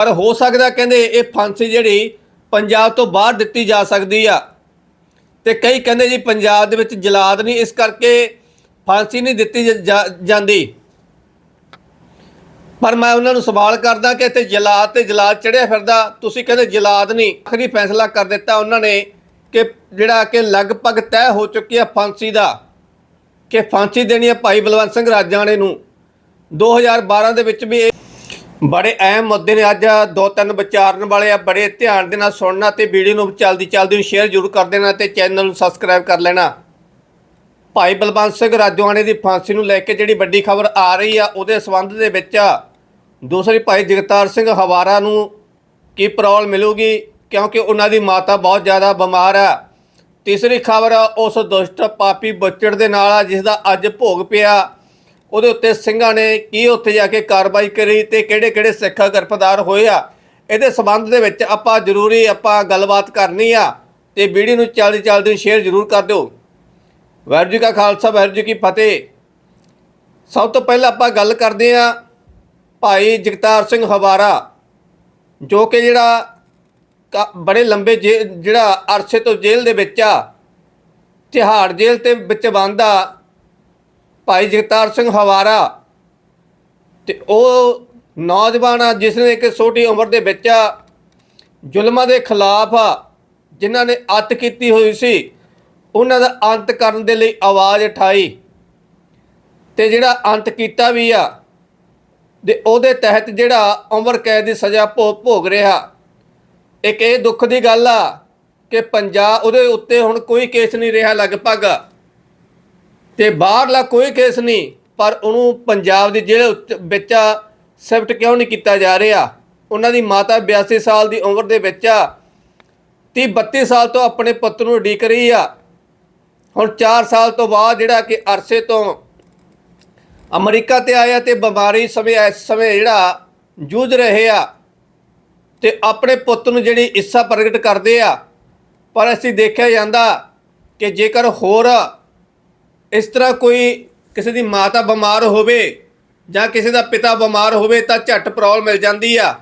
ਪਰ ਹੋ ਸਕਦਾ ਕਹਿੰਦੇ ਇਹ ਫਾਂਸੀ ਜਿਹੜੀ ਪੰਜਾਬ ਤੋਂ ਬਾਹਰ ਦਿੱਤੀ ਜਾ ਸਕਦੀ ਆ। ਤੇ ਕਈ ਕਹਿੰਦੇ ਜੀ ਪੰਜਾਬ ਦੇ ਵਿੱਚ ਜਲਾਦ ਨਹੀਂ, ਇਸ ਕਰਕੇ ਫਾਂਸੀ ਨਹੀਂ ਦਿੱਤੀ ਜ- ਜਾ- ਜਾਂਦੀ। ਪਰ ਮੈਂ ਉਹਨਾਂ ਨੂੰ ਸਵਾਲ ਕਰਦਾ ਕਿ ਇੱਥੇ ਜਲਾਦ ਤੇ ਜਲਾਦ ਚੜਿਆ ਫਿਰਦਾ, ਤੁਸੀਂ ਕਹਿੰਦੇ ਜਲਾਦ ਨਹੀਂ, ਆਖਰੀ ਫੈਸਲਾ ਕਰ ਦਿੱਤਾ ਉਹਨਾਂ ਨੇ ਕਿ ਜਿਹੜਾ ਕਿ ਲਗਭਗ ਤੈਅ ਹੋ ਚੁੱਕੀ ਹੈ ਫਾਂਸੀ ਦਾ, ਕਿ ਫਾਂਸੀ ਦੇਣੀ ਹੈ ਭਾਈ ਬਲਵੰਤ ਸਿੰਘ ਰਾਜਾਣੇ ਨੂੰ 2012 ਦੇ ਵਿੱਚ ਵੀ ਇਹ ਬੜੇ ਅਹਿਮ ਮੁੱਦੇ ਨੇ। ਅੱਜ ਦੋ ਤਿੰਨ ਵਿਚਾਰਨ ਵਾਲੇ ਆ, ਬੜੇ ਧਿਆਨ ਦੇ ਨਾਲ ਸੁਣਨਾ ਤੇ ਵੀਡੀਓ ਨੂੰ ਚਲਦੀ ਚਲਦੀ ਨੂੰ ਸ਼ੇਅਰ ਜ਼ਰੂਰ ਕਰ ਦੇਣਾ ਤੇ ਚੈਨਲ ਨੂੰ ਸਬਸਕ੍ਰਾਈਬ ਕਰ ਲੈਣਾ। ਭਾਈ ਬਲਵੰਤ ਸਿੰਘ ਰਾਜੋਆਣੇ ਦੀ ਫਾਂਸੀ ਨੂੰ ਲੈ ਕੇ ਜਿਹੜੀ ਵੱਡੀ ਖਬਰ ਆ ਰਹੀ ਆ, ਉਹਦੇ ਸੰਬੰਧ ਦੇ ਵਿੱਚ ਦੂਸਰੀ ਭਾਈ ਜਗਤਾਰ ਸਿੰਘ ਹਵਾਰਾ ਨੂੰ ਕੀ ਪਰੌਲ ਮਿਲੂਗੀ? ਕਿਉਂਕਿ ਉਹਨਾਂ ਦੀ ਮਾਤਾ ਬਹੁਤ ਜ਼ਿਆਦਾ ਬਿਮਾਰ ਆ। ਤੀਸਰੀ ਖਬਰ ਉਸ ਦੁਸ਼ਟ ਪਾਪੀ ਬੱਚੜ ਦੇ ਨਾਲ ਆ ਜਿਸ ਦਾ ਅੱਜ ਭੋਗ ਪਿਆ। ਉਹਦੇ ਉੱਤੇ ਸਿੰਘਾਂ ਨੇ ਕੀ ਉੱਥੇ ਜਾ ਕੇ ਕਾਰਵਾਈ ਕਰੀ ਤੇ ਕਿਹੜੇ-ਕਿਹੜੇ ਸਿੱਖ ਗ੍ਰਿਫਤਾਰ ਹੋਏ ਆ, ਇਹਦੇ ਸੰਬੰਧ ਦੇ ਵਿੱਚ ਆਪਾਂ ਜ਼ਰੂਰੀ ਆਪਾਂ ਗੱਲਬਾਤ ਕਰਨੀ ਆ ਤੇ ਵੀਡੀਓ ਨੂੰ ਚੱਲਦੀ ਚੱਲਦੀ ਸ਼ੇਅਰ ਜ਼ਰੂਰ ਕਰ ਦਿਓ। ਵਾਹਿਗੁਰੂ ਜੀ ਕਾ ਖਾਲਸਾ, ਵਾਹਿਗੁਰੂ ਜੀ ਕੀ ਫਤਿਹ। ਸਭ ਤੋਂ ਪਹਿਲਾਂ ਆਪਾਂ ਗੱਲ ਕਰਦੇ ਆ ਭਾਈ ਜਗਤਾਰ ਸਿੰਘ ਹਵਾਰਾ, ਜੋ ਕਿ ਜਿਹੜਾ ਕ- ਬੜੇ ਲੰਬੇ ਜੇ- ਜਿਹੜਾ ਅਰਸੇ ਤੋਂ ਜੇਲ੍ਹ ਦੇ ਵਿੱਚ ਆ, ਤਿਹਾੜ ਜੇਲ੍ਹ ਤੇ ਵਿੱਚ ਬੰਦਾ ਭਾਈ ਜਗਤਾਰ ਸਿੰਘ ਹਵਾਰਾ ਤੇ ਉਹ ਨੌਜਵਾਨ ਆ, ਜਿਸ ਨੇ ਇੱਕ ਛੋਟੀ ਉਮਰ ਦੇ ਵਿੱਚ ਜ਼ੁਲਮਾਂ ਦੇ ਖਿਲਾਫ ਜਿਨ੍ਹਾਂ ਨੇ ਅੱਤ ਕੀਤੀ ਹੋਈ ਸੀ, ਉਹਨਾਂ ਦਾ ਅੰਤ ਕਰਨ ਦੇ ਲਈ ਆਵਾਜ਼ ਉਠਾਈ ਤੇ ਜਿਹੜਾ ਅੰਤ ਕੀਤਾ ਵੀ ਆ ਦੇ ਉਹਦੇ ਤਹਿਤ ਜਿਹੜਾ ਉਮਰ ਕੈਦ ਦੀ ਸਜ਼ਾ ਭੋ- ਭੋਗ ਰਿਹਾ, ਇੱਕ ਇਹ ਦੁੱਖ ਦੀ ਗੱਲ ਆ ਕਿ ਪੰਜਾਬ ਉਹਦੇ ਉੱਤੇ ਹੁਣ ਕੋਈ ਕੇਸ ਨਹੀਂ ਰਿਹਾ ਲਗਭਗ। ਤੇ ਬਾਹਰਲਾ ਕੋਈ ਕੇਸ ਨਹੀਂ, ਪਰ ਉਹਨੂੰ ਪੰਜਾਬ ਦੀ ਜੇਲ੍ਹ ਵਿੱਚ ਸ਼ਿਫਟ ਕਿਉਂ ਨਹੀਂ ਕੀਤਾ ਜਾ ਰਿਹਾ? ਉਹਨਾਂ ਦੀ ਮਾਤਾ 82 ਸਾਲ ਦੀ ਉਮਰ ਦੇ ਵਿੱਚ ਆ 30 32 ਸਾਲ ਤੋਂ ਆਪਣੇ ਪੁੱਤ ਨੂੰ ਉਡੀਕ ਰਹੀ ਆ। ਹੁਣ 4 ਸਾਲ ਤੋਂ ਬਾਅਦ ਜਿਹੜਾ ਕਿ ਅਰਸੇ ਤੋਂ ਅਮਰੀਕਾ ਤੇ ਆਇਆ ਤੇ ਬਿਮਾਰੀ ਸਮੇਂ, ਇਸ ਸਮੇਂ ਜਿਹੜਾ ਜੂਝ ਰਹੇ ਆ ਤੇ ਆਪਣੇ ਪੁੱਤ ਨੂੰ ਜਿਹੜੀ ਇੱਛਾ ਪ੍ਰਗਟ ਕਰਦੇ ਆ। ਪਰ ਅਸੀਂ ਦੇਖਿਆ ਜਾਂਦਾ ਕਿ ਜੇਕਰ ਹੋਰ ਇਸ ਤਰ੍ਹਾਂ ਕੋਈ ਕਿਸੇ ਦੀ ਮਾਤਾ ਬਿਮਾਰ ਹੋਵੇ ਜਾਂ ਕਿਸੇ ਦਾ ਪਿਤਾ ਬਿਮਾਰ ਹੋਵੇ ਤਾਂ ਝੱਟ ਪਰੌਲ ਮਿਲ ਜਾਂਦੀ ਆ।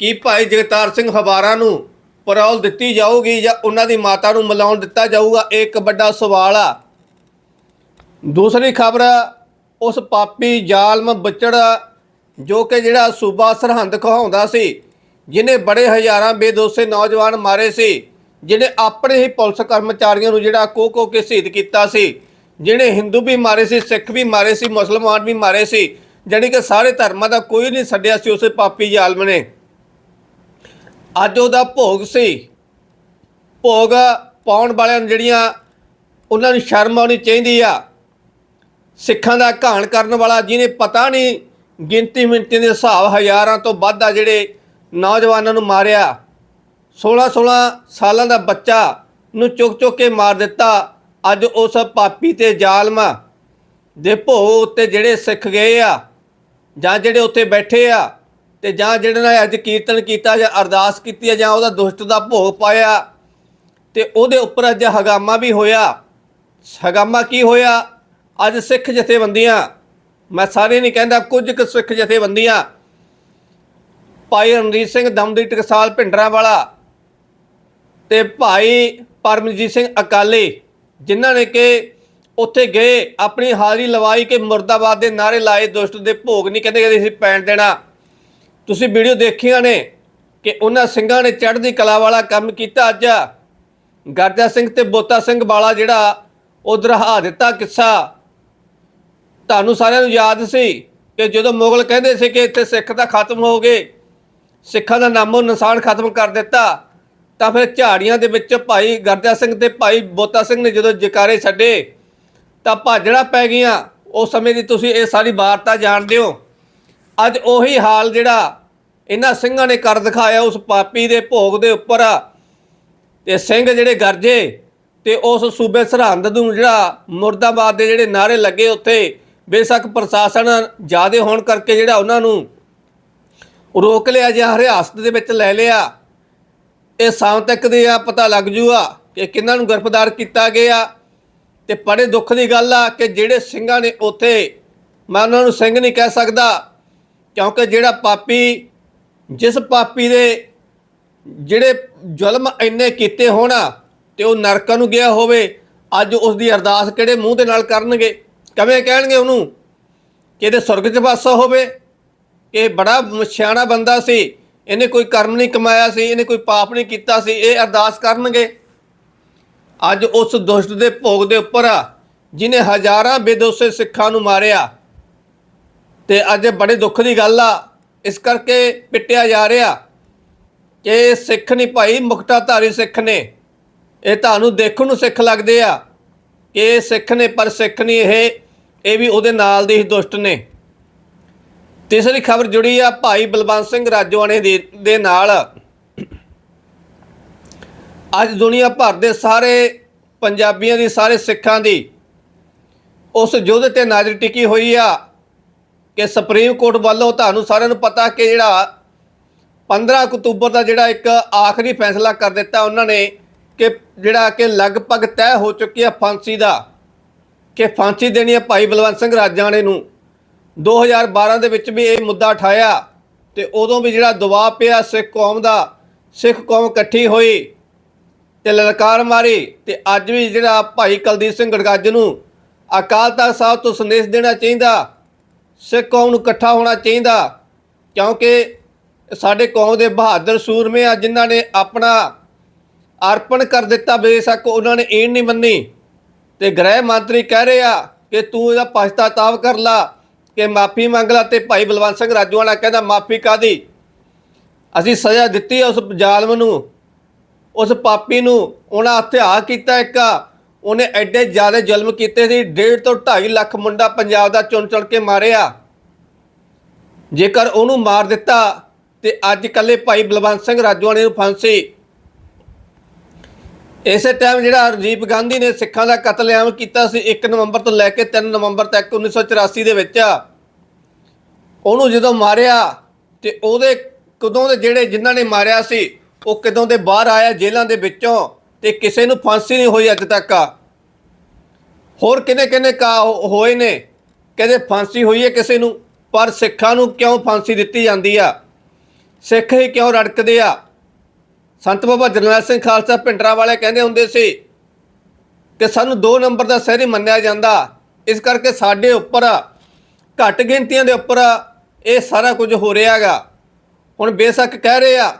ਕਿ ਭਾਈ ਜਗਤਾਰ ਸਿੰਘ ਹਵਾਰਾ ਨੂੰ ਪਰੌਲ ਦਿੱਤੀ ਜਾਊਗੀ ਜਾਂ ਉਹਨਾਂ ਦੀ ਮਾਤਾ ਨੂੰ ਮਿਲਾਉਣ ਦਿੱਤਾ ਜਾਊਗਾ? ਇਹ ਇੱਕ ਵੱਡਾ ਸਵਾਲ ਆ। ਦੂਸਰੀ ਖਬਰ, ਉਸ ਪਾਪੀ ਜ਼ਾਲਮ ਬੱਚੜ ਜੋ ਕਿ ਜਿਹੜਾ ਸੂਬਾ ਸਰਹੰਦ ਕਹਾਉਂਦਾ ਸੀ ਜਿਨੇ ਬੜੇ ਹਜ਼ਾਰਾਂ ਬੇਦੋਸੇ ਨੌਜਵਾਨ ਮਾਰੇ ਸੀ, ਜਿਹਨੇ ਆਪਣੇ ਹੀ ਪੁਲਿਸ ਕਰਮਚਾਰੀਆਂ ਨੂੰ ਜਿਹੜਾ ਕੋ ਕੋ ਕੇ ਸ਼ਹੀਦ ਕੀਤਾ ਸੀ। ਜਿਹਨੇ ਹਿੰਦੂ ਵੀ ਮਾਰੇ ਸੀ, ਸਿੱਖ ਵੀ ਮਾਰੇ ਸੀ, ਮੁਸਲਮਾਨ ਵੀ ਮਾਰੇ ਸੀ, ਜਾਣੀ ਕਿ ਸਾਰੇ ਧਰਮਾਂ ਦਾ ਕੋਈ ਨਹੀਂ ਛੱਡਿਆ ਸੀ ਉਸੇ ਪਾਪੀ ਜ਼ਾਲਮ ਨੇ। ਅੱਜ ਉਹਦਾ ਭੋਗ ਸੀ। ਭੋਗ ਪਾਉਣ ਵਾਲਿਆਂ ਨੂੰ ਜਿਹੜੀਆਂ ਉਹਨਾਂ ਨੂੰ ਸ਼ਰਮ ਆਉਣੀ ਚਾਹੀਦੀ ਆ। ਸਿੱਖਾਂ ਦਾ ਘਾਣ ਕਰਨ ਵਾਲਾ ਜਿਹਨੇ ਪਤਾ ਨਹੀਂ ਗਿਣਤੀ ਮਿੰਤੀ ਦੇ ਹਿਸਾਬ ਹਜ਼ਾਰਾਂ ਤੋਂ ਵੱਧ ਆ ਜਿਹੜੇ ਨੌਜਵਾਨਾਂ ਨੂੰ ਮਾਰਿਆ। 16 16 ਸਾਲਾਂ ਦਾ ਬੱਚਾ ਨੂੰ ਚੁੱਕ ਚੁੱਕ ਕੇ ਮਾਰ ਦਿੱਤਾ। ਅੱਜ ਉਸ ਪਾਪੀ ਤੇ ਜ਼ਾਲਮ ਦੇ ਭੋਗ ਉੱਤੇ ਜਿਹੜੇ ਸਿੱਖ ਗਏ ਆ, ਜਾਂ ਜਿਹੜੇ ਉੱਥੇ ਬੈਠੇ ਆ, ਤੇ ਜਾਂ ਜਿਹੜੇ ਨੇ ਅੱਜ ਕੀਰਤਨ ਕੀਤਾ ਜਾਂ ਅਰਦਾਸ ਕੀਤੀ ਆ, ਜਾਂ ਉਹਦਾ ਦੁਸ਼ਟ ਦਾ ਭੋਗ ਪਾਇਆ, ਤੇ ਉਹਦੇ ਉੱਪਰ ਅੱਜ ਹਗਾਮਾ ਵੀ ਹੋਇਆ। ਹਗਾਮਾ ਕੀ ਹੋਇਆ? ਅੱਜ ਸਿੱਖ ਜਥੇਬੰਦੀਆਂ, ਮੈਂ ਸਾਰੇ ਨਹੀਂ ਕਹਿੰਦਾ ਕੁਝ ਕੁ ਸਿੱਖ ਜਥੇਬੰਦੀਆਂ, ਭਾਈ ਰਣਜੀਤ ਸਿੰਘ ਦਮਦੀ ਟਕਸਾਲ ਭਿੰਡਰਾਂ ਵਾਲਾ ਤੇ ਭਾਈ ਪਰਮਜੀਤ ਸਿੰਘ ਅਕਾਲੀ ਜਿਨ੍ਹਾਂ ਨੇ ਕਿ ਉੱਥੇ ਗਏ, ਆਪਣੀ ਹਾਜ਼ਰੀ ਲਵਾਈ ਕਿ ਮੁਰਦਾਬਾਦ ਦੇ ਨਾਰੇ ਲਾਏ, ਦੁਸ਼ਟ ਦੇ ਭੋਗ ਨਹੀਂ, ਕਹਿੰਦੇ ਕਹਿੰਦੇ ਅਸੀਂ ਪੈਣ ਦੇਣਾ। ਤੁਸੀਂ ਵੀਡੀਓ ਦੇਖੀਆਂ ਨੇ ਕਿ ਉਹਨਾਂ ਸਿੰਘਾਂ ਨੇ ਚੜ੍ਹਦੀ ਕਲਾ ਵਾਲਾ ਕੰਮ ਕੀਤਾ ਅੱਜ। ਗਰਜਾ ਸਿੰਘ ਤੇ ਬੋਤਾ ਸਿੰਘ ਵਾਲਾ ਜਿਹੜਾ ਉਧਰ ਹਾ ਦਿੱਤਾ ਕਿੱਸਾ। ਤੁਹਾਨੂੰ ਸਾਰਿਆਂ ਨੂੰ ਯਾਦ ਸੀ ਕਿ ਜਦੋਂ ਮੁਗਲ ਕਹਿੰਦੇ ਸੀ ਕਿ ਇੱਥੇ ਸਿੱਖ ਤਾਂ ਖਤਮ ਹੋ ਗਏ, ਸਿੱਖਾਂ ਦਾ ਨਾਮੋ ਨਿਸ਼ਾਨ ਖਤਮ ਕਰ ਦਿੱਤਾ। ਤਾਂ ਫਿਰ ਝਾੜੀਆਂ ਦੇ ਵਿੱਚ ਭਾਈ ਗਰਜਾ ਸਿੰਘ ਤੇ ਭਾਈ ਬੋਤਾ ਸਿੰਘ ਨੇ ਜਦੋਂ ਜਕਾਰੇ ਛੱਡੇ, ਤਾਂ ਭਾਜੜਾ ਪੈ ਗਈਆਂ। ਉਸ ਸਮੇਂ ਦੀ ਤੁਸੀਂ ਇਹ ਸਾਰੀ ਵਾਰਤਾ ਜਾਣਦੇ ਹੋ। ਅੱਜ ਉਹੀ ਹਾਲ ਜਿਹੜਾ ਇਹਨਾਂ ਸਿੰਘਾਂ ਨੇ ਕਰ ਦਿਖਾਇਆ ਉਸ ਪਾਪੀ ਦੇ ਭੋਗ ਦੇ ਉੱਪਰ। ਤੇ ਸਿੰਘ ਜਿਹੜੇ ਗਰਜੇ ਤੇ ਉਸ ਸੂਬੇ ਸਰਹੰਦ ਨੂੰ ਜਿਹੜਾ ਮੁਰਦਾਬਾਦ ਦੇ ਜਿਹੜੇ ਨਾਰੇ ਲੱਗੇ ਉੱਥੇ, ਬੇਸ਼ੱਕ ਪ੍ਰਸ਼ਾਸਨ ਜ਼ਿਆਦੇ ਹੋਣ ਕਰਕੇ ਜਿਹੜਾ ਉਹਨਾਂ ਨੂੰ ਰੋਕ ਲਿਆ ਜਾਂ ਹਰਿਆਸਤ ਦੇ ਵਿੱਚ ਲੈ ਲਿਆ। ਇਹ ਸ਼ਾਮ ਤੱਕ ਦੇ ਆ, ਪਤਾ ਲੱਗ ਜੂਗਾ ਕਿ ਕਿੰਨਾਂ ਨੂੰ ਗ੍ਰਿਫਤਾਰ ਕੀਤਾ ਗਿਆ। ਤੇ ਬੜੇ ਦੁੱਖ ਦੀ ਗੱਲ ਆ ਕਿ ਜਿਹੜੇ ਸਿੰਘਾਂ ਨੇ ਉੱਥੇ, ਮੈਂ ਉਹਨਾਂ ਨੂੰ ਸਿੰਘ ਨਹੀਂ ਕਹਿ ਸਕਦਾ, ਕਿਉਂਕਿ ਜਿਹੜਾ ਪਾਪੀ, ਜਿਸ ਪਾਪੀ ਦੇ ਜਿਹੜੇ ਜ਼ੁਲਮ ਇੰਨੇ ਕੀਤੇ ਹੋਣ ਤੇ ਉਹ ਨਰਕਾਂ ਨੂੰ ਗਿਆ ਹੋਵੇ, ਅੱਜ ਉਸ ਦੀ ਅਰਦਾਸ ਕਿਹੜੇ ਮੂੰਹ ਦੇ ਨਾਲ ਕਰਨਗੇ? ਕਿਵੇਂ ਕਹਿਣਗੇ ਉਹਨੂੰ? ਕਿ ਇਹਦੇ ਸੁਰਗ 'ਚ ਵਾਸਾ ਹੋਵੇ? ਕਿ ਇਹ ਬੜਾ ਸਿਆਣਾ ਬੰਦਾ ਸੀ। ਇਹਨੇ ਕੋਈ ਕਰਮ ਨਹੀਂ ਕਮਾਇਆ ਸੀ, ਇਹਨੇ ਕੋਈ ਪਾਪ ਨਹੀਂ ਕੀਤਾ ਸੀ, ਇਹ ਅਰਦਾਸ ਕਰਨਗੇ। ਅੱਜ ਉਸ ਦੁਸ਼ਟ ਦੇ ਭੋਗ ਦੇ ਉੱਪਰ ਆ ਜਿਨੇ ਹਜ਼ਾਰਾਂ ਬੇਦੋਸ਼ੇ ਸਿੱਖਾਂ ਨੂੰ ਮਾਰਿਆ। ਤੇ ਅੱਜ ਬੜੇ ਦੁੱਖ ਦੀ ਗੱਲ ਆ, ਇਸ ਕਰਕੇ ਪਿੱਟਿਆ ਜਾ ਰਿਹਾ ਕਿ ਸਿੱਖ ਨਹੀਂ ਭਾਈ ਮੁਕਤਾਧਾਰੀ ਸਿੱਖ ਨੇ। ਇਹ ਤੁਹਾਨੂੰ ਦੇਖਣ ਨੂੰ ਸਿੱਖ ਲੱਗਦੇ ਆ ਕਿ ਸਿੱਖ ਨੇ, ਪਰ ਸਿੱਖ ਨਹੀਂ ਇਹ ਇਹ ਵੀ ਉਹਦੇ ਨਾਲ ਦੇ ਹੀ ਦੁਸ਼ਟ ਨੇ। ਤੀਸਰੀ ਖਬਰ ਜੁੜੀ ਆ ਭਾਈ ਬਲਵੰਤ ਸਿੰਘ ਰਾਜੋਆਣੇ ਦੇ ਦੇ ਨਾਲ। ਅੱਜ ਦੁਨੀਆ ਭਰ ਦੇ ਸਾਰੇ ਪੰਜਾਬੀਆਂ ਦੀ, ਸਾਰੇ ਸਿੱਖਾਂ ਦੀ ਉਸ ਯੁੱਧ ਤੇ ਨਜ਼ਰ ਟਿਕੀ ਹੋਈ ਆ ਕਿ ਸੁਪਰੀਮ ਕੋਰਟ ਵੱਲੋਂ ਤੁਹਾਨੂੰ ਸਾਰਿਆਂ ਨੂੰ ਪਤਾ ਕਿ ਜਿਹੜਾ 15 ਅਕਤੂਬਰ ਦਾ ਜਿਹੜਾ ਇੱਕ ਆਖਰੀ ਫੈਸਲਾ ਕਰ ਦਿੱਤਾ ਉਹਨਾਂ ਨੇ ਕਿ ਜਿਹੜਾ ਕਿ ਲਗਭਗ ਤੈਅ ਹੋ ਚੁੱਕੀ ਆ ਫਾਂਸੀ ਦਾ, ਕਿ ਫਾਂਸੀ ਦੇਣੀ ਹੈ ਭਾਈ ਬਲਵੰਤ ਸਿੰਘ ਰਾਜਾਣੇ ਨੂੰ। 2012 ਦੇ ਵਿੱਚ ਵੀ ਇਹ ਮੁੱਦਾ ਉਠਾਇਆ ਤੇ ਉਦੋਂ ਵੀ ਜਿਹੜਾ ਦਬਾਅ ਪਿਆ ਸਿੱਖ ਕੌਮ ਦਾ, ਸਿੱਖ ਕੌਮ ਇਕੱਠੀ ਹੋਈ ਤੇ ਲਲਕਾਰ ਮਾਰੀ ਤੇ ਅੱਜ ਵੀ ਜਿਹੜਾ ਭਾਈ ਕੁਲਦੀਪ ਸਿੰਘ ਗੜਗੱਜ ਨੂੰ ਅਕਾਲ ਤਖਤ ਸਾਹਿਬ ਤੋਂ ਸੰਦੇਸ਼ ਦੇਣਾ ਚਾਹੀਦਾ, ਸਿੱਖ ਕੌਮ ਨੂੰ ਇਕੱਠਾ ਹੋਣਾ ਚਾਹੀਦਾ, ਕਿਉਂਕਿ ਸਾਡੇ ਕੌਮ ਦੇ ਬਹਾਦਰ ਸੂਰਮੇ ਆ ਜਿਨ੍ਹਾਂ ਨੇ ਆਪਣਾ ਅਰਪਣ ਕਰ ਦਿੱਤਾ, ਬੇਸ਼ੱਕ ਉਹਨਾਂ ਨੇ ਇਹ ਨਹੀਂ ਮੰਨੀ ਤੇ ਗ੍ਰਹਿ ਮੰਤਰੀ ਕਹਿ ਰਹੇ ਆ ਕਿ ਤੂੰ ਇਹਦਾ ਪਛਤਾਤਾਵ ਕਰ ਲਾ ਕਿ ਮਾਫੀ ਮੰਗ ਲਾ ਤੇ ਭਾਈ ਬਲਵੰਤ ਸਿੰਘ ਰਾਜੂਆਣਾ ਕਹਿੰਦਾ ਮਾਫੀ ਕਾਦੀ ਅਸੀਂ ਸਜ਼ਾ ਦਿੱਤੀ ਉਸ ਜ਼ਾਲਮ ਨੂੰ, ਉਸ ਪਾਪੀ ਨੂੰ, ਉਹਨਾਂ ਹਥਿਆ ਕੀਤਾ ਇੱਕ, ਉਹਨੇ ਐਡੇ ਜ਼ਿਆਦਾ ਜ਼ੁਲਮ ਕੀਤੇ ਸੀ 1.5 ਤੋਂ 2.5 ਲੱਖ ਮੁੰਡਾ ਪੰਜਾਬ ਦਾ ਚੁਣ ਚੁਣ ਕੇ ਮਾਰਿਆ। ਜੇਕਰ ਉਹਨੂੰ ਮਾਰ ਦਿੱਤਾ ਤੇ ਅੱਜ ਕੱਲੇ ਭਾਈ ਬਲਵੰਤ ਸਿੰਘ ਰਾਜੂਆਣੇ ਨੂੰ ਫਾਂਸੀ ਇਸੇ ਟਾਈਮ ਜਿਹੜਾ ਰਾਜੀਵ ਗਾਂਧੀ ਨੇ ਸਿੱਖਾਂ ਦਾ ਕਤਲੇਆਮ ਕੀਤਾ ਸੀ 1 ਨਵੰਬਰ ਤੋਂ ਲੈ ਕੇ 3 ਨਵੰਬਰ ਤੱਕ 1984 ਦੇ ਵਿੱਚ, ਉਹਨੂੰ ਜਦੋਂ ਮਾਰਿਆ ਤੇ ਉਹਦੇ ਕਦੋਂ ਦੇ ਜਿਹੜੇ ਜਿਨ੍ਹਾਂ ਨੇ ਮਾਰਿਆ ਸੀ, ਉਹ ਕਦੋਂ ਦੇ ਬਾਹਰ ਆਇਆ ਜੇਲ੍ਹਾਂ ਦੇ ਵਿੱਚੋਂ ਤੇ ਕਿਸੇ ਨੂੰ ਫਾਂਸੀ ਨਹੀਂ ਹੋਈ ਅੱਜ ਤੱਕ। ਹੋਰ ਕਿਨੇ ਕਿਨੇ ਕਾ ਹੋਏ ਨੇ, ਕਹਿੰਦੇ ਫਾਂਸੀ ਹੋਈ ਹੈ ਕਿਸੇ ਨੂੰ, ਪਰ ਸਿੱਖਾਂ ਨੂੰ ਕਿਉਂ ਫਾਂਸੀ ਦਿੱਤੀ ਜਾਂਦੀ ਆ? ਸਿੱਖ ਹੀ ਕਿਉਂ ਰੜਕਦੇ ਆ? ਸੰਤ ਬਾਬਾ ਜਰਨੈਲ ਸਿੰਘ ਖਾਲਸਾ ਪਿੰਡਰਾ ਵਾਲੇ ਕਹਿੰਦੇ ਹੁੰਦੇ ਸੀ ਕਿ ਸਾਨੂੰ 2 ਨੰਬਰ ਦਾ ਸਹਿਰੀ ਮੰਨਿਆ ਜਾਂਦਾ। ਇਸ ਕਰਕੇ ਸਾਡੇ ਉੱਪਰ, ਘੱਟ ਗਿਣਤੀਆਂ ਦੇ ਉੱਪਰ ਇਹ ਸਾਰਾ ਕੁਝ ਹੋ ਰਿਹਾ ਰਿਹਾਗਾ ਹੁਣ ਬੇਸ਼ੱਕ ਕਹਿ ਰਹੇ ਆ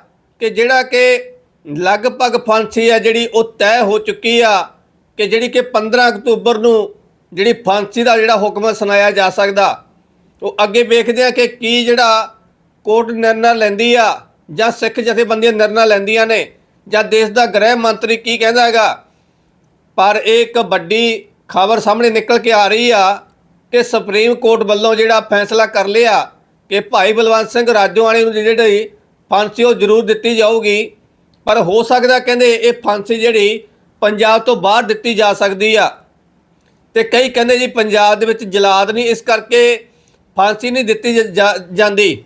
ਕਿ ਜਿਹੜਾ ਕਿ ਲਗਭਗ ਫਾਂਸੀ ਆ ਜਿਹੜੀ ਉਹ ਤੈਅ ਹੋ ਚੁੱਕੀ ਆ ਕਿ ਜਿਹੜੀ ਕਿ 15 ਅਕਤੂਬਰ ਨੂੰ ਜਿਹੜੀ ਫਾਂਸੀ ਦਾ ਜਿਹੜਾ ਹੁਕਮ ਸੁਣਾਇਆ ਜਾ ਸਕਦਾ। ਉਹ ਅੱਗੇ ਵੇਖਦੇ ਆ ਕਿ ਕੀ ਜਿਹੜਾ ਕੋਰਟ ਨਿਰਣਾ ਲੈਂਦੀ ਆ ਜਾਂ ਸਿੱਖ ਜਥੇਬੰਦੀਆਂ ਨਿਰਣਾ ਲੈਂਦੀਆਂ ਨੇ, ਜਾਂ ਦੇਸ਼ ਦਾ ਗ੍ਰਹਿ ਮੰਤਰੀ ਕੀ ਕਹਿੰਦਾ ਹੈਗਾ? ਪਰ ਇਹ ਇੱਕ ਵੱਡੀ ਖਬਰ ਸਾਹਮਣੇ ਨਿਕਲ ਕੇ ਆ ਰਹੀ ਆ ਕਿ ਸੁਪਰੀਮ ਕੋਰਟ ਵੱਲੋਂ ਜਿਹੜਾ ਫੈਸਲਾ ਕਰ ਲਿਆ ਕਿ ਭਾਈ ਬਲਵੰਤ ਸਿੰਘ ਰਾਜੋਆਣੇ ਨੂੰ ਜਿਹੜੀ ਫਾਂਸੀ ਉਹ ਜ਼ਰੂਰ ਦਿੱਤੀ ਜਾਊਗੀ, ਪਰ ਹੋ ਸਕਦਾ ਕਹਿੰਦੇ ਇਹ ਫਾਂਸੀ ਜਿਹੜੀ ਪੰਜਾਬ ਤੋਂ ਬਾਹਰ ਦਿੱਤੀ ਜਾ ਸਕਦੀ ਆ। ਤੇ ਕਈ ਕਹਿੰਦੇ ਜੀ ਪੰਜਾਬ ਦੇ ਵਿੱਚ ਜਲਾਦ ਨਹੀਂ, ਇਸ ਕਰਕੇ ਫਾਂਸੀ ਨਹੀਂ ਦਿੱਤੀ ਜ- ਜਾ- ਜਾਂਦੀ।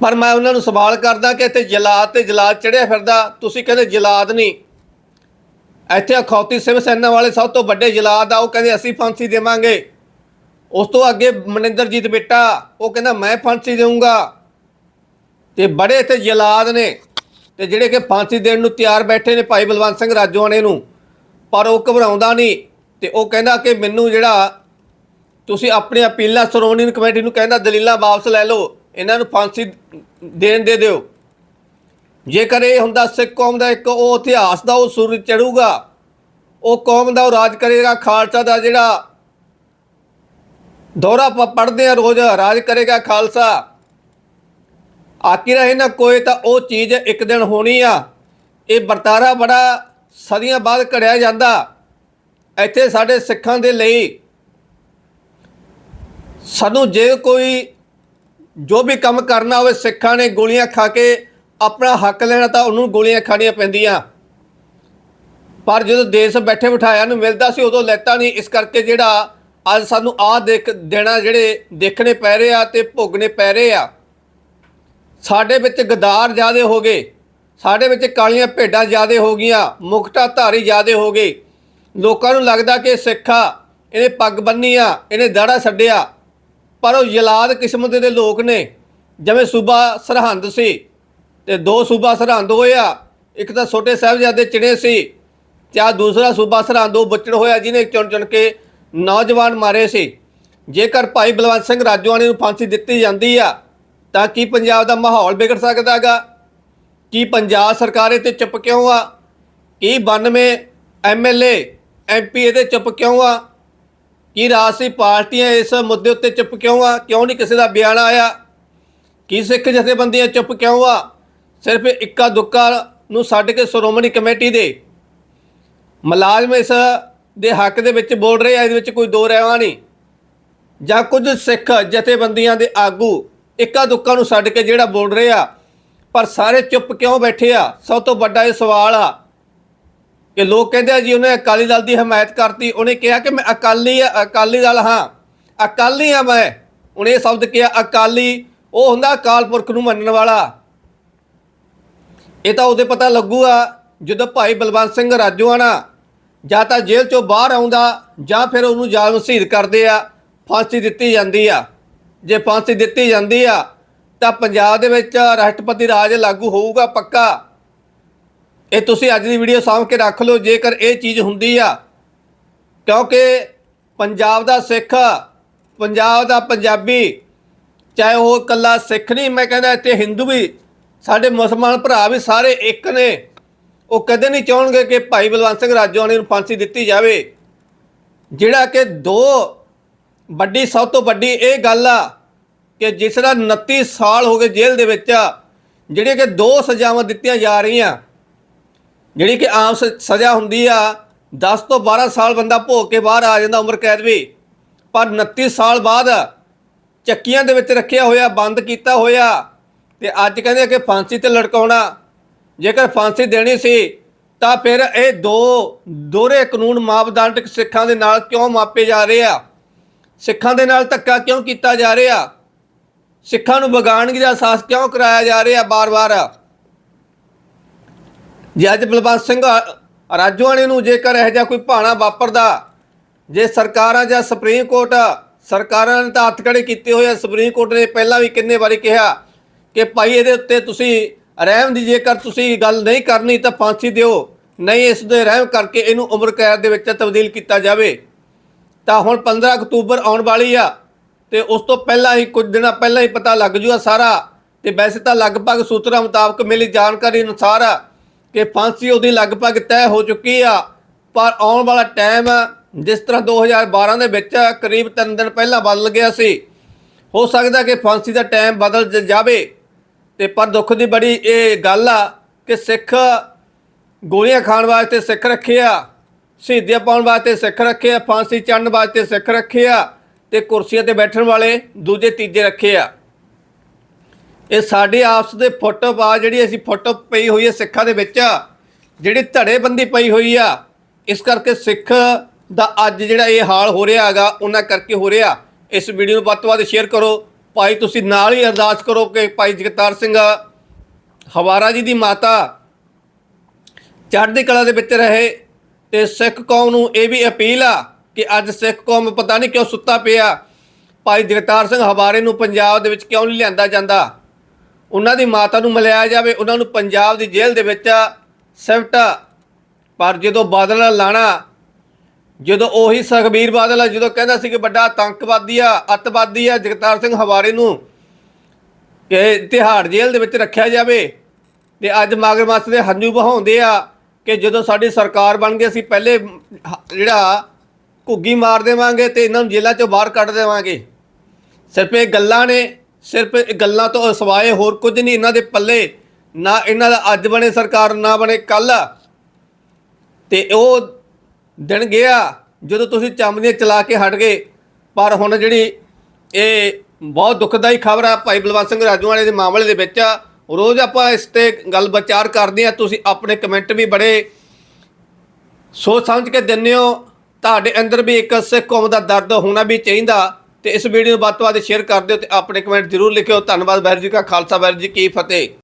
ਪਰ ਮੈਂ ਉਹਨਾਂ ਨੂੰ ਸਵਾਲ ਕਰਦਾ ਕਿ ਇੱਥੇ ਜਲਾਦ ਤੇ ਜਲਾਦ ਚੜਿਆ ਫਿਰਦਾ। ਤੁਸੀਂ ਕਹਿੰਦੇ ਜਲਾਦ ਨਹੀਂ। ਇੱਥੇ ਅਖੌਤੀ ਸਿਵ ਸੈਨਾ ਵਾਲੇ ਸਭ ਤੋਂ ਵੱਡੇ ਜਲਾਦ ਆ, ਉਹ ਕਹਿੰਦੇ ਅਸੀਂ ਫਾਂਸੀ ਦੇਵਾਂਗੇ। ਉਸ ਤੋਂ ਅੱਗੇ ਮਨਿੰਦਰਜੀਤ ਬਿੱਟਾ, ਉਹ ਕਹਿੰਦਾ ਮੈਂ ਫਾਂਸੀ ਦੇਵਾਂਗਾ ਤੇ ਬੜੇ ਇੱਥੇ ਜਲਾਦ ਨੇ। ਤੇ ਜਿਹੜੇ ਕਿ ਫਾਂਸੀ ਦੇਣ ਨੂੰ ਤਿਆਰ ਬੈਠੇ ਨੇ ਭਾਈ ਬਲਵੰਤ ਸਿੰਘ ਰਾਜੋਆਣੇ ਨੂੰ, ਪਰ ਉਹ ਘਬਰਾਉਂਦਾ ਨਹੀਂ। ਤੇ ਉਹ ਕਹਿੰਦਾ ਕਿ ਮੈਨੂੰ ਜਿਹੜਾ ਤੁਸੀਂ ਆਪਣੀ ਅਪੀਲਾਂ ਸ਼੍ਰੋਮਣੀ ਕਮੇਟੀ ਨੂੰ ਕਹਿੰਦਾ ਦਲੀਲਾਂ ਵਾਪਸ ਲੈ ਲਓ। ਇਹਨਾਂ ਨੂੰ ਫਾਂਸੀ ਦੇਣ ਦੇ ਦਿਓ। ਜੇਕਰ ਇਹ ਹੁੰਦਾ ਸਿੱਖ ਕੌਮ ਦਾ ਇੱਕ ਉਹ ਇਤਿਹਾਸ ਦਾ, ਉਹ ਸੂਰਜ ਚੜੂਗਾ ਉਹ ਕੌਮ ਦਾ, ਉਹ ਰਾਜ ਕਰੇਗਾ, ਖਾਲਸਾ ਦਾ ਜਿਹੜਾ ਦੌਰਾ ਪੜਦੇ ਆ ਰੋਜ਼, ਰਾਜ ਕਰੇਗਾ, ਖਾਲਸਾ। ਆਕੀ ਰਹੇ ਨਾ ਕੋਈ ਤਾਂ ਉਹ ਚੀਜ਼ ਇੱਕ ਦਿਨ ਹੋਣੀ ਆ। ਇਹ ਵਰਤਾਰਾ ਬੜਾ ਸਦੀਆਂ ਬਾਅਦ ਘੜਿਆ ਜਾਂਦਾ। ਇੱਥੇ ਸਾਡੇ ਸਿੱਖਾਂ ਦੇ ਲਈ ਸਾਨੂੰ ਜੇ ਕੋਈ ਜੋ ਵੀ ਕੰਮ ਕਰਨਾ ਹੋਵੇ, ਸਿੱਖਾਂ ਨੇ ਗੋਲੀਆਂ ਖਾ ਕੇ ਆਪਣਾ ਹੱਕ ਲੈਣਾ ਤਾਂ ਉਹਨੂੰ ਗੋਲੀਆਂ ਖਾਣੀਆਂ ਪੈਂਦੀਆਂ। ਪਰ ਜਦੋਂ ਦੇਸ਼ ਬੈਠੇ ਬਿਠਾਇਆ ਨੂੰ ਮਿਲਦਾ ਸੀ, ਉਦੋਂ ਲੈਤਾ ਨਹੀਂ। ਇਸ ਕਰਕੇ ਜਿਹੜਾ ਅੱਜ ਸਾਨੂੰ ਆਹ ਦੇਖ ਦੇਣਾ ਜਿਹੜੇ ਦੇਖਣੇ ਪੈ ਰਹੇ ਆ ਤੇ ਭੋਗਣੇ ਪੈ ਰਹੇ ਆ। ਸਾਡੇ ਵਿੱਚ ਗਦਾਰ ਜ਼ਿਆਦੇ ਹੋ ਗਏ। ਸਾਡੇ ਵਿੱਚ ਕਾਲੀਆਂ ਭੇਡਾਂ ਜ਼ਿਆਦੇ ਹੋ ਗਈਆਂ। ਮੁਕਟਾ ਧਾਰੀ ਜ਼ਿਆਦੇ ਹੋ ਗਏ। ਲੋਕਾਂ ਨੂੰ ਲੱਗਦਾ ਕਿ ਸਿੱਖਾ ਇਹਨੇ ਪੱਗ ਬੰਨੀ ਆ, ਇਹਨੇ ਦਾੜਾ ਛੱਡਿਆ। ਪਰ ਉਹ ਜਲਾਦ ਕਿਸਮ ਦੇ ਲੋਕ ਨੇ। ਜਿਵੇਂ ਸੂਬਾ ਸਰਹੰਦ ਸੀ ਤੇ ਦੋ ਸੂਬਾ ਸਰਹੰਦ ਹੋਇਆ ਇੱਕ ਤਾਂ ਛੋਟੇ ਸਾਹਿਬਜ਼ਾਦੇ ਚਿਣੇ ਸੀ ਤੇ ਆ ਦੂਸਰਾ ਸੂਬਾ ਸਰਹੰਦ, ਉਹ ਬਚੜ ਹੋਇਆ ਜਿਹਨੇ ਚੁਣ ਚੁਣ ਕੇ ਨੌਜਵਾਨ ਮਾਰੇ ਸੀ। ਜੇਕਰ ਭਾਈ ਬਲਵੰਤ ਸਿੰਘ ਰਾਜੋਆਣੀ ਨੂੰ ਫਾਂਸੀ ਦਿੱਤੀ ਜਾਂਦੀ ਆ, ਤਾਂ ਕੀ ਪੰਜਾਬ ਦਾ ਮਾਹੌਲ ਵਿਗੜ ਸਕਦਾਗਾ? ਕੀ ਪੰਜਾਬ ਸਰਕਾਰ ਇਹ ਤੇ ਚੁੱਪ ਕਿਉਂ ਆ? ਕੀ 92 ਐਮਐਲਏ ਐਮਪੀ ਇਹਦੇ ਚੁੱਪ ਕਿਉਂ ਆ? ਕੀ ਰਾਜਸੀ ਪਾਰਟੀਆਂ ਇਸ ਮੁੱਦੇ ਉੱਤੇ ਚੁੱਪ ਕਿਉਂ ਆ? ਕਿਉਂ ਨਹੀਂ ਕਿਸੇ ਦਾ ਬਿਆਨ ਆਇਆ? ਕੀ ਸਿੱਖ ਜਥੇਬੰਦੀਆਂ ਚੁੱਪ ਕਿਉਂ ਆ? ਸਿਰਫ ਇੱਕਾ ਦੁੱਕਾ ਨੂੰ ਛੱਡ ਕੇ ਸ਼੍ਰੋਮਣੀ ਕਮੇਟੀ ਦੇ। ਮੁਲਾਜ਼ਮ ਇਸ ਦੇ ਹੱਕ ਦੇ ਵਿੱਚ ਬੋਲ ਰਹੇ ਆ, ਇਹਦੇ ਵਿੱਚ ਕੋਈ ਦੋ ਰਹਿਵਾ ਨਹੀਂ। ਜਾਂ ਕੁਝ ਸਿੱਖ ਜਥੇਬੰਦੀਆਂ ਦੇ ਆਗੂ ਇੱਕਾ ਦੁੱਕਾ ਨੂੰ ਛੱਡ ਕੇ ਜਿਹੜਾ ਬੋਲ ਰਹੇ ਆ, ਪਰ ਸਾਰੇ ਚੁੱਪ ਕਿਉਂ ਬੈਠੇ ਆ? ਸਭ ਤੋਂ ਵੱਡਾ ਇਹ ਸਵਾਲ ਆ। ਕਿ ਲੋਕ ਕਹਿੰਦੇ ਆ ਜੀ ਉਹਨੇ ਅਕਾਲੀ ਦਲ ਦੀ ਹਮਾਇਤ ਕਰਤੀ, ਉਹਨੇ ਕਿਹਾ ਕਿ ਮੈਂ ਅਕਾਲੀ ਆ, ਅਕਾਲੀ ਦਲ ਹਾਂ, ਅਕਾਲੀ ਆ ਮੈਂ। ਉਹਨੇ ਇਹ ਸ਼ਬਦ ਕਿਹਾ, ਅਕਾਲੀ, ਉਹ ਹੁੰਦਾ ਅਕਾਲ ਪੁਰਖ ਨੂੰ ਮੰਨਣ ਵਾਲਾ। ਇਹ ਤਾਂ ਉਹਦੇ ਪਤਾ ਲੱਗੂਗਾ, ਜਦੋਂ ਭਾਈ ਬਲਵੰਤ ਸਿੰਘ ਰਾਜੂਆਣਾ ਜਾਂ ਤਾਂ ਜੇਲ੍ਹ ਚੋਂ ਬਾਹਰ ਆਉਂਦਾ, ਜਾਂ ਫਿਰ ਉਹਨੂੰ ਜਾਲ ਸ਼ਹੀਦ ਕਰਦੇ ਆ, ਫਾਂਸੀ ਦਿੱਤੀ ਜਾਂਦੀ ਆ। ਜੇ ਫਾਂਸੀ ਦਿੱਤੀ ਜਾਂਦੀ ਆ, ਤਾਂ ਪੰਜਾਬ ਦੇ ਵਿੱਚ ਰਾਸ਼ਟਰਪਤੀ ਰਾਜ ਲਾਗੂ ਹੋਊਗਾ ਪੱਕਾ। ਇਹ ਤੁਸੀਂ ਅੱਜ ਦੀ ਵੀਡੀਓ ਸਾਂਭ ਕੇ ਰੱਖ ਲਓ, ਜੇਕਰ ਇਹ ਚੀਜ਼ ਹੁੰਦੀ ਆ। ਕਿਉਂਕਿ ਪੰਜਾਬ ਦਾ ਸਿੱਖ, ਪੰਜਾਬ ਦਾ ਪੰਜਾਬੀ, ਚਾਹੇ ਉਹ ਇਕੱਲਾ ਸਿੱਖ ਨਹੀਂ, ਮੈਂ ਕਹਿੰਦਾ ਇੱਥੇ ਹਿੰਦੂ ਵੀ, ਸਾਡੇ ਮੁਸਲਮਾਨ ਭਰਾ ਵੀ ਸਾਰੇ ਇੱਕ ਨੇ। ਉਹ ਕਦੇ ਨਹੀਂ ਚਾਹਣਗੇ ਕਿ ਭਾਈ ਬਲਵੰਤ ਸਿੰਘ ਰਾਜੋਆਣੀ ਨੂੰ ਫਾਂਸੀ ਦਿੱਤੀ ਜਾਵੇ। ਜਿਹੜਾ ਕਿ ਦੋ, ਵੱਡੀ, ਸਭ ਤੋਂ ਵੱਡੀ ਇਹ ਗੱਲ ਆ ਕਿ ਜਿਸ ਦਾ 29 ਸਾਲ ਹੋ ਗਏ ਜੇਲ੍ਹ ਦੇ ਵਿੱਚ ਜਿਹੜੀਆਂ ਕਿ ਦੋ ਸਜ਼ਾਵਾਂ ਦਿੱਤੀਆਂ ਜਾ ਰਹੀਆਂ। ਜਿਹੜੀ ਕਿ ਆਮ ਸਜ਼ਾ ਹੁੰਦੀ ਆ 10 ਤੋਂ 12 ਸਾਲ ਬੰਦਾ ਭੋਗ ਕੇ ਬਾਹਰ ਆ ਜਾਂਦਾ ਉਮਰ ਕੈਦ ਵੀ। ਪਰ 29 ਸਾਲ ਬਾਅਦ ਚੱਕੀਆਂ ਦੇ ਵਿੱਚ ਰੱਖਿਆ ਹੋਇਆ, ਬੰਦ ਕੀਤਾ ਹੋਇਆ। ਤੇ ਅੱਜ ਕਹਿੰਦੇ ਕਿ ਫਾਂਸੀ ਤੇ ਲਟਕਾਉਣਾ। ਜੇਕਰ ਫਾਂਸੀ ਦੇਣੀ ਸੀ, ਤਾਂ ਫਿਰ ਇਹ ਦੋ ਦੋਹਰੇ ਕਾਨੂੰਨ ਮਾਪਦੰਡ ਸਿੱਖਾਂ ਦੇ ਨਾਲ ਕਿਉਂ ਮਾਪੇ ਜਾ ਰਹੇ ਆ? ਸਿੱਖਾਂ ਦੇ ਨਾਲ ਧੱਕਾ ਕਿਉਂ ਕੀਤਾ ਜਾ ਰਿਹਾ? ਸਿੱਖਾਂ ਨੂੰ ਬਗਾਨਗੀ ਦਾ ਅਹਿਸਾਸ ਕਿਉਂ ਕਰਾਇਆ ਜਾ ਰਿਹਾ ਬਾਰ-ਬਾਰ? ਜੇ ਅੱਜ ਬਲਵੰਤ ਸਿੰਘ ਰਾਜੋਆਣੀ ਨੂੰ ਜੇਕਰ ਇਹੋ ਜਿਹਾ ਕੋਈ ਭਾਣਾ ਵਾਪਰਦਾ, ਜੇ ਸਰਕਾਰਾਂ ਜਾਂ ਸੁਪਰੀਮ ਕੋਰਟ, ਸਰਕਾਰਾਂ ਨੇ ਤਾਂ ਹੱਥ ਖੜੇ ਕੀਤੇ ਹੋਏ ਆ, ਸੁਪਰੀਮ ਕੋਰਟ ਨੇ ਪਹਿਲਾਂ ਵੀ ਕਿੰਨੇ ਵਾਰੀ ਕਿਹਾ ਕਿ ਭਾਈ ਇਹਦੇ ਉੱਤੇ ਤੁਸੀਂ ਰਹਿਮ ਦੀ ਜੇਕਰ ਤੁਸੀਂ ਗੱਲ ਨਹੀਂ ਕਰਨੀ ਤਾਂ ਫਾਂਸੀ ਦਿਓ, ਨਹੀਂ ਇਸ ਦੇ ਰਹਿਮ ਕਰਕੇ ਇਹਨੂੰ ਉਮਰ ਕੈਦ ਦੇ ਵਿੱਚ ਤਬਦੀਲ ਕੀਤਾ ਜਾਵੇ। ਤਾਂ ਹੁਣ 15 ਅਕਤੂਬਰ ਆਉਣ ਵਾਲੀ ਆ, ਤੇ ਉਸ ਤੋਂ ਪਹਿਲਾਂ ਹੀ, ਕੁਝ ਦਿਨਾਂ ਪਹਿਲਾਂ ਹੀ ਪਤਾ ਲੱਗ ਜੂਗਾ ਸਾਰਾ, ਤੇ ਵੈਸੇ ਤਾਂ ਲਗਭਗ ਸੂਤਰਾਂ ਮੁਤਾਬਕ ਮਿਲੀ ਜਾਣਕਾਰੀ ਅਨੁਸਾਰ ਕਿ ਫਾਂਸੀ ਉਹਦੀ ਲਗਭਗ ਤੈਅ ਹੋ ਚੁੱਕੀ ਆ, ਪਰ ਆਉਣ ਵਾਲਾ ਟਾਈਮ ਜਿਸ ਤਰ੍ਹਾਂ 2012 ਦੇ ਵਿੱਚ ਕਰੀਬ 3 ਦਿਨ ਪਹਿਲਾਂ ਬਦਲ ਗਿਆ ਸੀ, ਹੋ ਸਕਦਾ ਕਿ ਫਾਂਸੀ ਦਾ ਟਾਈਮ ਬਦਲ ਜਾਵੇ। ਤੇ ਪਰ ਦੁੱਖ ਦੀ ਬੜੀ ਇਹ ਗੱਲ ਆ ਕਿ ਸਿੱਖ ਗੋਲੀਆਂ ਖਾਣ ਵਾਸਤੇ ਸਿੱਖ ਰੱਖੇ ਆ ਸ਼ਹੀਦੀਆਂ ਪਾਉਣ ਵਾਸਤੇ ਸਿੱਖ ਰੱਖੇ ਆ ਫਾਂਸੀ ਚੜਨ ਵਾਸਤੇ ਸਿੱਖ ਰੱਖੇ ਆ ਤੇ ਕੁਰਸੀਆਂ ਤੇ ਬੈਠਣ ਵਾਲੇ ਦੂਜੇ ਤੀਜੇ ਰੱਖੇ ਆ। ਇਹ ਸਾਡੇ ਆਪਸ ਦੇ ਫੋਟੋ ਪਾ ਜਿਹੜੀ ਅਸੀਂ ਫੋਟੋ ਪਈ ਹੋਈ ਹੈ ਸਿੱਖਾਂ ਦੇ ਵਿੱਚ, ਜਿਹੜੀ ਧੜੇਬੰਦੀ ਪਈ ਹੋਈ ਆ, ਇਸ ਕਰਕੇ ਸਿੱਖ ਦਾ ਅੱਜ ਜਿਹੜਾ ਇਹ ਹਾਲ ਹੋ ਰਿਹਾ ਹੈਗਾ, ਉਹਨਾਂ ਕਰਕੇ ਹੋ ਰਿਹਾ। ਇਸ ਵੀਡੀਓ ਨੂੰ ਵੱਧ ਤੋਂ ਵੱਧ ਸ਼ੇਅਰ ਕਰੋ। ਭਾਈ, ਤੁਸੀਂ ਨਾਲ ਹੀ ਅਰਦਾਸ ਕਰੋ ਕਿ ਭਾਈ ਜਗਤਾਰ ਸਿੰਘ ਹਵਾਰਾ ਜੀ ਦੀ ਮਾਤਾ ਚੜ੍ਹਦੀ ਕਲਾ ਦੇ ਵਿੱਚ ਰਹੇ ਤੇ ਸਿੱਖ ਕੌਮ ਨੂੰ ਇਹ ਵੀ ਅਪੀਲ ਆ ਕਿ ਅੱਜ ਸਿੱਖ ਕੌਮ ਪਤਾ ਨਹੀਂ ਕਿਉਂ ਸੁੱਤਾ ਪਿਆ। ਭਾਈ ਜਗਤਾਰ ਸਿੰਘ ਹਵਾਰੇ ਨੂੰ ਪੰਜਾਬ ਦੇ ਵਿੱਚ ਕਿਉਂ ਨਹੀਂ ਲਿਆਂਦਾ ਜਾਂਦਾ? ਉਹਨਾਂ ਦੀ ਮਾਤਾ ਨੂੰ ਮਿਲਾਇਆ ਜਾਵੇ, ਉਹਨਾਂ ਨੂੰ ਪੰਜਾਬ ਦੀ ਜੇਲ੍ਹ ਦੇ ਵਿੱਚ ਸਿਫਟ। ਪਰ ਜਦੋਂ ਬਾਦਲ ਲਾਣਾ, ਜਦੋਂ ਉਹੀ ਸੁਖਬੀਰ ਬਾਦਲ ਆ, ਜਦੋਂ ਕਹਿੰਦਾ ਸੀ ਕਿ ਵੱਡਾ ਆਤੰਕਵਾਦੀ ਆ, ਅੱਤਵਾਦੀ ਆ ਜਗਤਾਰ ਸਿੰਘ ਹਵਾਰੇ ਨੂੰ ਕਿ ਤਿਹਾੜ ਜੇਲ੍ਹ ਦੇ ਵਿੱਚ ਰੱਖਿਆ ਜਾਵੇ, ਤੇ ਅੱਜ ਮਗਰਮੱਛ ਦੇ ਹੰਝੂ ਬਹਾਉਂਦੇ ਆ ਕਿ ਜਦੋਂ ਸਾਡੀ ਸਰਕਾਰ ਬਣ ਗਈ, ਅਸੀਂ ਪਹਿਲੇ ਜਿਹੜਾ ਘੁੱਗੀ ਮਾਰ ਦੇਵਾਂਗੇ ਤੇ ਇਹਨਾਂ ਨੂੰ ਜੇਲ੍ਹਾਂ ਚੋਂ ਬਾਹਰ ਕੱਢ ਦੇਵਾਂਗੇ। ਸਿਰਫ ਇਹ ਗੱਲਾਂ ਨੇ ਸਿਰਫ ਇਹ ਗੱਲਾਂ ਤੋਂ ਸਿਵਾਏ ਹੋਰ ਕੁਝ ਨਹੀਂ ਇਹਨਾਂ ਦੇ ਪੱਲੇ, ਨਾ ਇਹਨਾਂ ਦਾ ਅੱਜ ਬਣੇ ਸਰਕਾਰ, ਨਾ ਬਣੇ ਕੱਲ ਤੇ ਉਹ ਦਿਨ ਗਿਆ ਜਦੋਂ ਤੁਸੀਂ ਚੰਮਦੀਆਂ ਚਲਾ ਕੇ ਹਟ ਗਏ। ਪਰ ਹੁਣ ਜਿਹੜੀ ਇਹ ਬਹੁਤ ਦੁਖਦਾਈ ਖਬਰ ਆ ਭਾਈ ਬਲਵੰਤ ਸਿੰਘ ਰਾਜੂਆਣੇ ਦੇ ਮਾਮਲੇ ਦੇ ਵਿੱਚ, ਰੋਜ਼ ਆਪਾਂ ਇਸ ਤੇ ਗੱਲ ਵਿਚਾਰ ਕਰਦੇ ਆ ਤੁਸੀਂ ਆਪਣੇ ਕਮੈਂਟ ਵੀ ਬੜੇ ਸੋਚ ਸਮਝ ਕੇ ਦਿੰਦੇ ਹੋ। ਤੁਹਾਡੇ ਅੰਦਰ ਵੀ ਇੱਕ ਸਿੱਖ ਕੌਮ ਦਾ ਦਰਦ ਹੋਣਾ ਵੀ ਚਾਹੀਦਾ। ਤੇ ਇਸ ਵੀਡੀਓ ਨੂੰ ਵੱਧ ਤੋਂ ਵੱਧ ਸ਼ੇਅਰ ਕਰ ਦਿਓ ਤੇ ਆਪਣੇ ਕਮੈਂਟ ਜ਼ਰੂਰ ਲਿਖਿਓ। ਧੰਨਵਾਦ ਵਾਹਿਗੁਰੂ ਜੀ ਕਾ ਖਾਲਸਾ, ਵਾਹਿਗੁਰੂ ਜੀ ਕੀ ਫਤਿਹ।